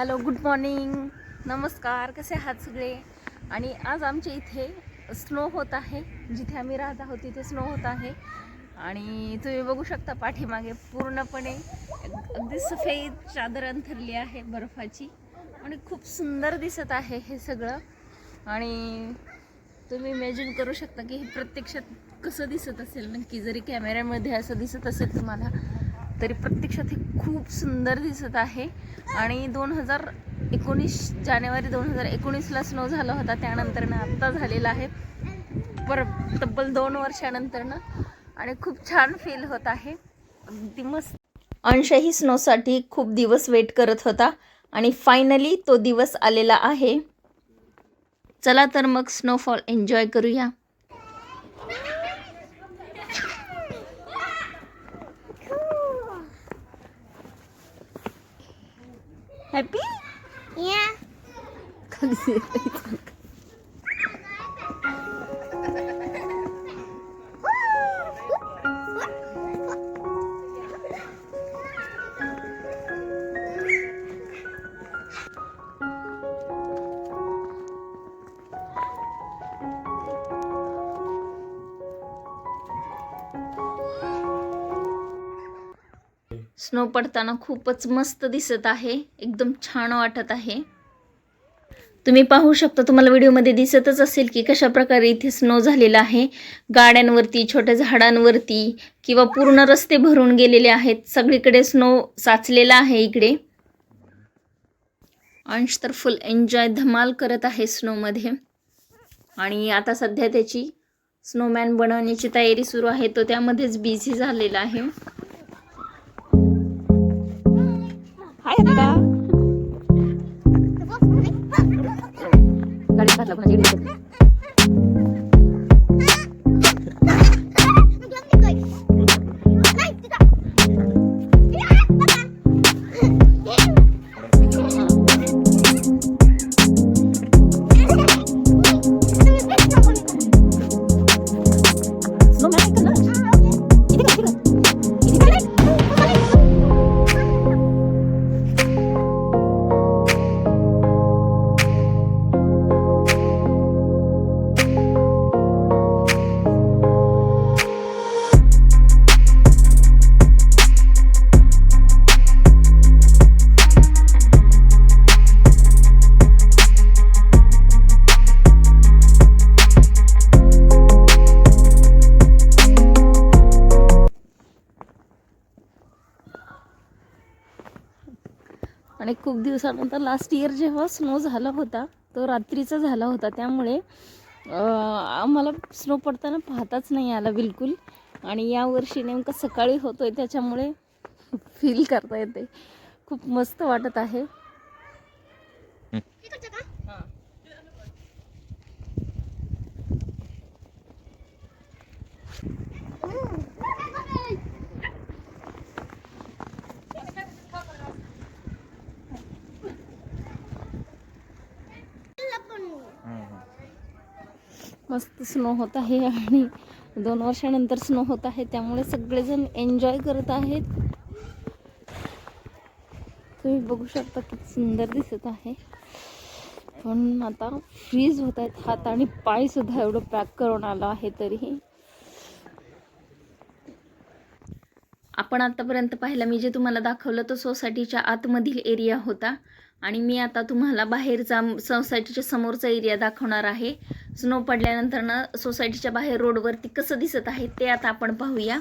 Hello good morning. नमस्कार कसे आहात सगळे? आणि आज आमच्या इथे स्नो होत आहे. जिथे आम्ही राहत आहोत तिथे स्नो होत आहे. आणि तुम्ही बघू शकता पाठीमागे पूर्णपणे अगदी सफेद चादर अंथरली आहे बर्फाची. आणि खूप सुंदर दिसत आहे हे सगळं. आणि तुम्ही इमॅजिन करू शकता की हे प्रत्यक्षात कसं दिसत असेल. नक्की जरी कॅमेऱ्यामध्ये असं दिसत असेल तुम्हाला तरी प्रत्यक्षात हे खूप सुंदर दिसत आहे. आणि दोन हजार एकोणीस जानेवारी दोन हजार एकोणीसला स्नो झाला होता. त्यानंतरनं आत्ता झालेला आहे. पर तब्बल दोन वर्षानंतरनं आणि खूप छान फील होत आहे. अगदी मस्त. अंशही स्नोसाठी खूप दिवस वेट करत होता. आणि फायनली तो दिवस आलेला आहे. चला तर मग स्नोफॉल एन्जॉय करूया. Happy? Yeah. स्नो पडताना खूपच मस्त दिसत आहे. एकदम छान वाटत आहे. तुम्ही पाहू शकता तुम्हाला व्हिडिओमध्ये दिसतच असेल की कशा प्रकारे इथे स्नो झालेला आहे. गाड्यांवरती छोट्या झाडांवरती किंवा पूर्ण रस्ते भरून गेलेले आहेत. सगळीकडे स्नो साचलेला आहे इकडे. अंश तर फुल एन्जॉय धमाल करत आहे स्नोमध्ये. आणि आता सध्या त्याची स्नोमॅन बनवण्याची तयारी सुरू आहे. तो त्यामध्येच बिझी झालेला आहे. गाडी आणि खूप दिवसानंतर लास्ट इयर जेव्हा स्नो झाला होता तो रात्रीचा झाला होता. त्यामुळे अं, आम्हाला स्नो पडताना पाहताच नाही आला बिलकुल. आणि यावर्षी नेमकं सकाळी होतो आहे त्याच्यामुळे फील करता येते खूप मस्त वाटत आहे. मस्त स्नो होत आहे आणि दोन वर्षानंतर स्नो होत आहे त्यामुळे सगळेजण एन्जॉय करत आहेत. तुम्ही बघू शकता किती सुंदर दिसत आहे. पण आता फ्रीज होत आहेत हात आणि पाय सुद्धा एवढं पॅक करून आलं आहे तरीही. आपण आतापर्यंत पाहिलं मी जे तुम्हाला दाखवलं तो सोसायटीच्या आतमधील एरिया होता. आणि मी आता तुम्हाला बाहेरचा सोसायटीच्या समोरचा एरिया दाखवणार आहे. स्नो पडल्यानंतर ना सोसायटीच्या बाहेर रोडवरती कसं दिसत आहे ते आता आपण पाहूया.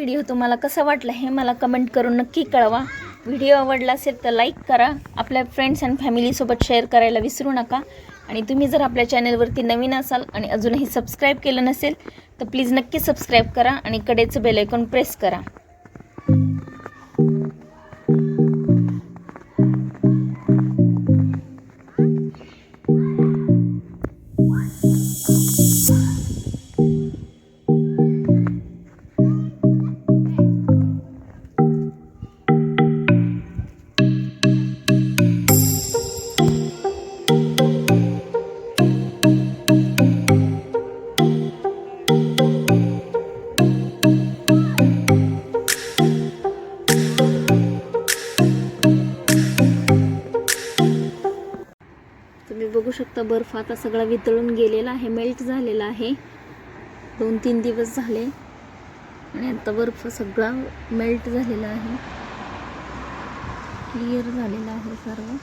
व्हिडिओ तुम्हाला कसा वाटला हे मला कमेंट करून नक्की कळवा. व्हिडिओ आवडला असेल तर लाईक करा. आपल्या फ्रेंड्स अँड फॅमिलीसोबत शेअर करायला विसरू नका. आणि तुम्ही जर आपल्या चॅनलवरती नवीन असाल आणि अजूनही सबस्क्राईब केलं नसेल तर प्लीज नक्की सबस्क्राईब करा आणि कडेचं बेलायकॉन प्रेस करा. तुम्ही बघू शकता बर्फ आता सगळा वितळून गेलेला आहे मेल्ट झालेला आहे. दोन तीन दिवस झाले आणि आता बर्फ सगळा मेल्ट झालेला आहे. क्लिअर झालेला आहे सर्व.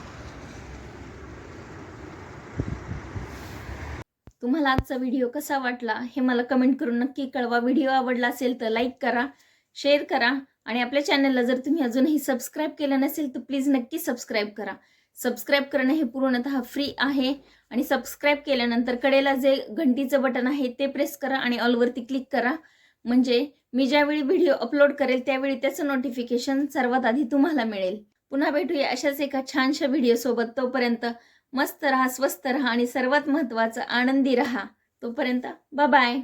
तुम्हाला आजचा व्हिडिओ कसा वाटला हे मला कमेंट करून नक्की कळवा. व्हिडिओ आवडला असेल तर लाईक करा शेअर करा आणि आपल्या चॅनलला जर तुम्ही अजूनही सबस्क्राईब केलं नसेल तर प्लीज नक्की सबस्क्राईब करा. सबस्क्राईब करणं हे पूर्णतः फ्री आहे. आणि सबस्क्राईब केल्यानंतर कडेला जे घंटीचं बटन आहे ते प्रेस करा आणि ऑलवरती क्लिक करा. म्हणजे मी ज्यावेळी व्हिडिओ अपलोड करेल त्यावेळी त्याचं नोटिफिकेशन सर्वात आधी तुम्हाला मिळेल. पुन्हा भेटूया अशाच एका छानशा व्हिडिओसोबत तोपर्यंत मस्त राहा स्वस्त राहा आणि सर्वात महत्त्वाचं आनंदी राहा. तोपर्यंत बाय